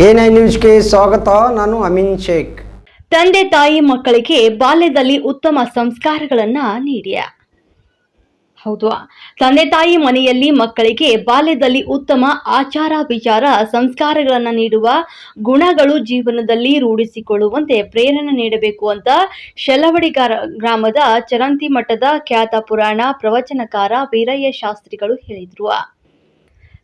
I ನ್ಯೂಸ್ಗೆ ಸ್ವಾಗತ, ನಾನು ಅಮಿನ್ ಶೇಖ್. ತಂದೆ ತಾಯಿ ಮಕ್ಕಳಿಗೆ ಬಾಲ್ಯದಲ್ಲಿ ಉತ್ತಮ ಸಂಸ್ಕಾರಗಳನ್ನ ನೀಡಿಯ. ಹೌದು, ತಂದೆ ತಾಯಿ ಮನೆಯಲ್ಲಿ ಮಕ್ಕಳಿಗೆ ಬಾಲ್ಯದಲ್ಲಿ ಉತ್ತಮ ಆಚಾರ ವಿಚಾರ ಸಂಸ್ಕಾರಗಳನ್ನ ನೀಡುವ ಗುಣಗಳು ಜೀವನದಲ್ಲಿ ರೂಢಿಸಿಕೊಳ್ಳುವಂತೆ ಪ್ರೇರಣೆ ನೀಡಬೇಕು ಅಂತ ಶೆಲವಡಿ ಗ್ರಾ- ಗ್ರಾಮದ ಚರಂತಿ ಮಠದ ಖ್ಯಾತ ಪುರಾಣ ಪ್ರವಚನಕಾರ ವೀರಯ್ಯ ಶಾಸ್ತ್ರಿಗಳು ಹೇಳಿದರು.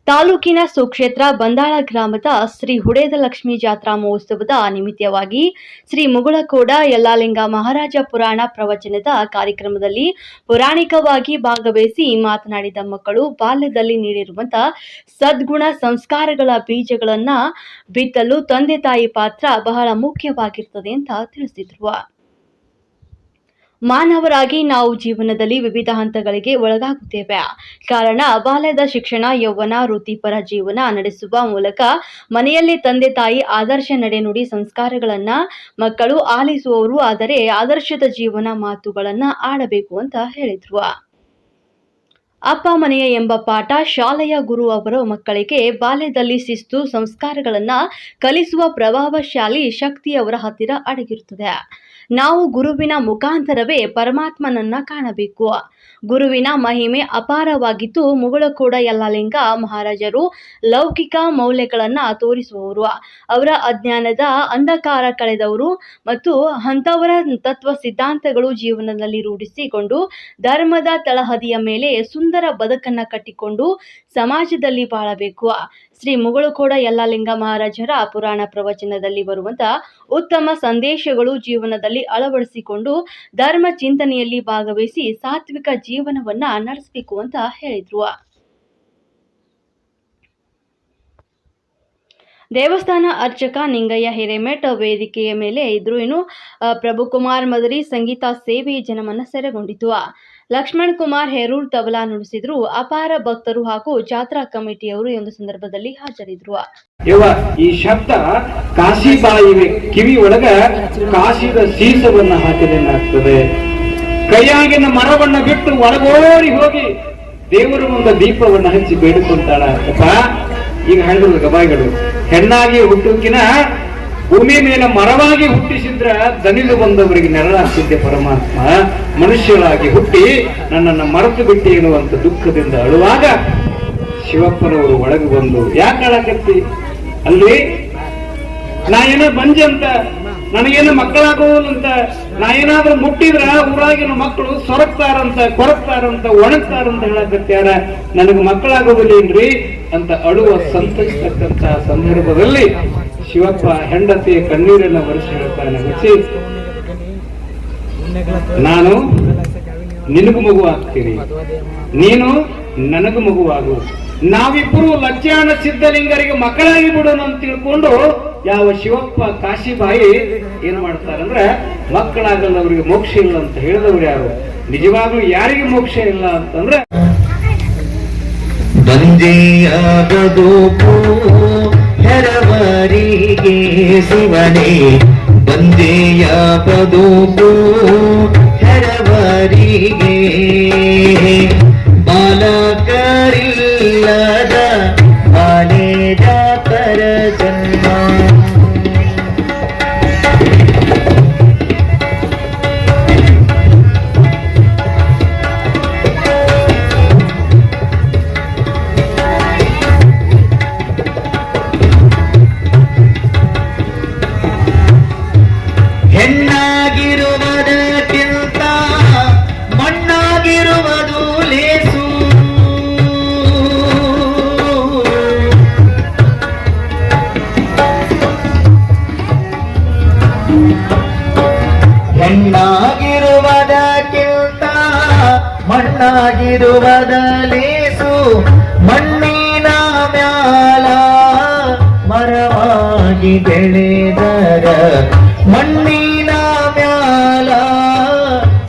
ತಾಲೂಕಿನ ಸುಕ್ಷೇತ್ರ ಬಂದಾಳ ಗ್ರಾಮದ ಶ್ರೀ ಹುಡೇದ ಲಕ್ಷ್ಮಿ ಜಾತ್ರಾ ಮಹೋತ್ಸವದ ನಿಮಿತ್ತವಾಗಿ ಶ್ರೀ ಮುಗುಳಕೋಡ ಯಲ್ಲಾಲಿಂಗ ಮಹಾರಾಜ ಪುರಾಣ ಪ್ರವಚನದ ಕಾರ್ಯಕ್ರಮದಲ್ಲಿ ಪೌರಾಣಿಕವಾಗಿ ಭಾಗವಹಿಸಿ ಮಾತನಾಡಿದ ಮಕ್ಕಳು ಬಾಲ್ಯದಲ್ಲಿ ನೀಡಿರುವಂತಹ ಸದ್ಗುಣ ಸಂಸ್ಕಾರಗಳ ಬೀಜಗಳನ್ನ ಬಿತ್ತಲು ತಂದೆ ತಾಯಿ ಪಾತ್ರ ಬಹಳ ಮುಖ್ಯವಾಗಿರ್ತದೆ ಅಂತ ತಿಳಿಸಿದ್ರು. ಮಾನವರಾಗಿ ನಾವು ಜೀವನದಲ್ಲಿ ವಿವಿಧ ಹಂತಗಳಿಗೆ ಒಳಗಾಗುತ್ತೇವೆ. ಕಾರಣ, ಬಾಲ್ಯದ ಶಿಕ್ಷಣ, ಯೌವನ, ವೃತ್ತಿಪರ ಜೀವನ ನಡೆಸುವ ಮೂಲಕ ಮನೆಯಲ್ಲಿ ತಂದೆ ತಾಯಿ ಆದರ್ಶ ನಡೆನುಡಿ ಸಂಸ್ಕಾರಗಳನ್ನ ಮಕ್ಕಳು ಆಲಿಸುವವರು, ಆದರೆ ಆದರ್ಶದ ಜೀವನ ಮಾತುಗಳನ್ನ ಆಡಬೇಕು ಅಂತ ಹೇಳಿದ್ರು. ಅಪ್ಪ ಮನೆಯ ಎಂಬ ಪಾಠ ಶಾಲೆಯ ಗುರು ಅವರು ಮಕ್ಕಳಿಗೆ ಬಾಲ್ಯದಲ್ಲಿ ಶಿಸ್ತು ಸಂಸ್ಕಾರಗಳನ್ನು ಕಲಿಸುವ ಪ್ರಭಾವಶಾಲಿ ಶಕ್ತಿಯವರ ಹತ್ತಿರ ಅಡಗಿರುತ್ತದೆ. ನಾವು ಗುರುವಿನ ಮುಖಾಂತರವೇ ಪರಮಾತ್ಮನನ್ನ ಕಾಣಬೇಕು. ಗುರುವಿನ ಮಹಿಮೆ ಅಪಾರವಾಗಿದ್ದು ಮುಗುಳಕೋಡ ಯಲ್ಲಲಿಂಗ ಮಹಾರಾಜರು ಲೌಕಿಕ ಮೌಲ್ಯಗಳನ್ನ ತೋರಿಸುವವರು. ಅವರ ಅಜ್ಞಾನದ ಅಂಧಕಾರ ಕಳೆದವರು ಮತ್ತು ಅಂಥವರ ತತ್ವ ಸಿದ್ಧಾಂತಗಳು ಜೀವನದಲ್ಲಿ ರೂಢಿಸಿಕೊಂಡು ಧರ್ಮದ ತಳಹದಿಯ ಮೇಲೆ ಸುಂದರ ಬದುಕನ್ನ ಕಟ್ಟಿಕೊಂಡು ಸಮಾಜದಲ್ಲಿ ಬಾಳಬೇಕು. ಶ್ರೀ ಮುಗುಳುಕೋಡ ಯಲ್ಲಾಲಿಂಗ ಮಹಾರಾಜರ ಪುರಾಣ ಪ್ರವಚನದಲ್ಲಿ ಬರುವಂತ ಉತ್ತಮ ಸಂದೇಶಗಳು ಜೀವನದಲ್ಲಿ ಅಳವಡಿಸಿಕೊಂಡು ಧರ್ಮ ಚಿಂತನೆಯಲ್ಲಿ ಭಾಗವಹಿಸಿ ಸಾತ್ವಿಕ ಜೀವನವನ್ನ ನಡೆಸಬೇಕು ಅಂತ ಹೇಳಿದ್ರು. ದೇವಸ್ಥಾನ ಅರ್ಚಕ ನಿಂಗಯ್ಯ ಹಿರೇಮೆಠ್ ವೇದಿಕೆಯ ಮೇಲೆ ಇದ್ರು ಇನ್ನು ಪ್ರಭುಕುಮಾರ್ ಮದರಿ ಸಂಗೀತ ಸೇವೆ ಜನಮನ ಸೆರೆಗೊಂಡಿತು. ಲಕ್ಷ್ಮಣ್ ಕುಮಾರ್ ಹೆರೂರ್ ತಬಲಾ ನುಡಿಸಿದ್ರು. ಅಪಾರ ಭಕ್ತರು ಹಾಗೂ ಜಾತ್ರಾ ಕಮಿಟಿಯವರು ಒಂದು ಸಂದರ್ಭದಲ್ಲಿ ಹಾಜರಿದ್ರು. ಈ ಶಬ್ದ ಬಾಯಿ ಕಿವಿ ಒಳಗ ಕಾಶಿದ ಸೀಸವನ್ನ ಹಾಕಿದಂಗಾಗ್ತದೆ. ಕೈಯಾಗಿನ ಮರವನ್ನ ಬಿಟ್ಟು ಒಳಗೋರಿ ಹೋಗಿ ದೇವರ ಮುಂದೆ ದೀಪವನ್ನ ಹಚ್ಚಿ ಬೇಡಿಕೊಂತಾಳ ಈಗ ಹೇಳಿದ್ರು ಗಬಾಯಿಗಳು. ಹೆಣ್ಣಾಗಿ ಹುಟ್ಟುಕಿನ ಭೂಮಿ ಮೇಲೆ ಮರವಾಗಿ ಹುಟ್ಟಿಸಿದ್ರ ದನಿದು ಬಂದವರಿಗೆ ನೆರಳಾಗ್ತಿದ್ದೆ ಪರಮಾತ್ಮ. ಮನುಷ್ಯರಾಗಿ ಹುಟ್ಟಿ ನನ್ನನ್ನು ಮರೆತು ಬಿಟ್ಟಿ ಎನ್ನುವಂತ ದುಃಖದಿಂದ ಅಳುವಾಗ ಶಿವಪ್ಪನವರು ಒಳಗೆ ಬಂದು, ಯಾಕೆ ಅಳಕತ್ತಿ? ಅಲ್ಲಿ ನಾ ಏನೋ ಬಂಜೆ ಅಂತ ನನಗೇನು ಮಕ್ಕಳಾಗೋದಂತ ನಾ ಏನಾದ್ರೂ ಮುಟ್ಟಿದ್ರ ಊರಾಗಿನ ಮಕ್ಕಳು ಸೊರಕ್ತಾರಂತ ಕೊರಕ್ತಾರಂತ ಒಣಗ್ತಾರಂತ ಹೇಳಕತ್ಯಾರ ನನಗೆ ಮಕ್ಕಳಾಗೋದಿಲ್ಲೇನ್ರಿ ಅಂತ ಅಳುವ ಸಂತೈಸ್ತಕ್ಕಂತ ಸಂದರ್ಭದಲ್ಲಿ ಶಿವಪ್ಪ ಹೆಂಡತಿಯ ಕಣ್ಣೀರನ್ನ ಒರೆಸಿ ಹೇಳ್ತಾನೆ ಹುಚ್ಚಿ ನಾನು ನಿನಗೂ ಮಗು ಆಗ್ತೀನಿ. ನೀನು ನನಗೂ ಮಗುವಾಗು ನಾವಿಬ್ಬರು ಲಕ್ಷಾಣ ಸಿದ್ಧಲಿಂಗರಿಗೆ ಮಕ್ಕಳಾಗಿ ಬಿಡೋಣ ಅಂತ ತಿಳ್ಕೊಂಡು ಯಾವ ಶಿವಪ್ಪ ಕಾಶಿಬಾಯಿ ಏನ್ ಮಾಡ್ತಾರಂದ್ರೆ ಮಕ್ಕಳಾಗಲ್ಲವರಿಗೆ ಮೋಕ್ಷ ಇಲ್ಲ ಅಂತ ಹೇಳಿದವ್ರು ಯಾರು? ನಿಜವಾಗ್ಲೂ ಯಾರಿಗೆ ಮೋಕ್ಷ ಇಲ್ಲ ಅಂತಂದ್ರೆ ಬಂದೆಯಾಗದು ಹೆರವರಿಗೆ ಶಿವನೇ. ಬಂದೆಯಾಗದು ಹೆರವರಿಗೆ ಮಣ್ಣಾಗಿರುವುದ ಬದಲೇಸು ಮಣ್ಣಿನ ಮ್ಯಾಲ ಮರವಾಗಿ ಬೆಳೆದರ. ಮಣ್ಣಿನ ಮ್ಯಾಲ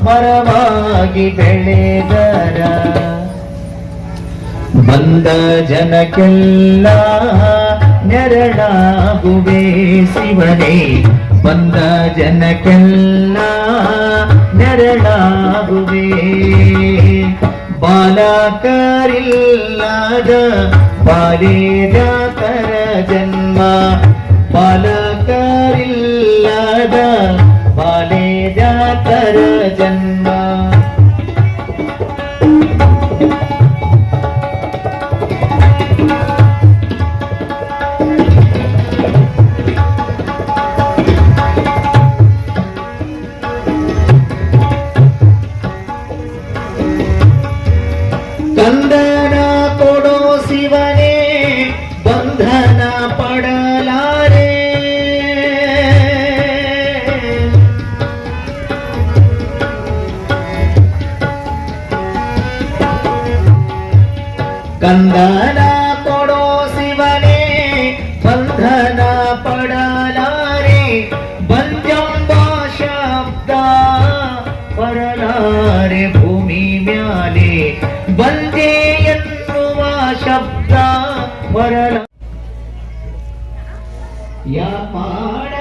ಮರವಾಗಿ ಬೆಳೆದರ. ಬಂದ ಜನಕ್ಕೆಲ್ಲ ನೆರಳಾಗುವೆ ಶಿವನೇ ಬಂದ ಜನಕ್ಕೆಲ್ಲ ನೆರಳಾಗುವೆ. ಬಾಲಕರಿಲ್ಲದ ಬಾಲ್ಯ ಜಾತರ ಜನ್ಮ ಪಾಲಕರಿಲ್ಲದ ಕಂದನ ಕೊಡೋ ಶಿವನೇ ಬಂಧನ ಪಡಲಾರೆ. ಕಂದನ யாப்பாட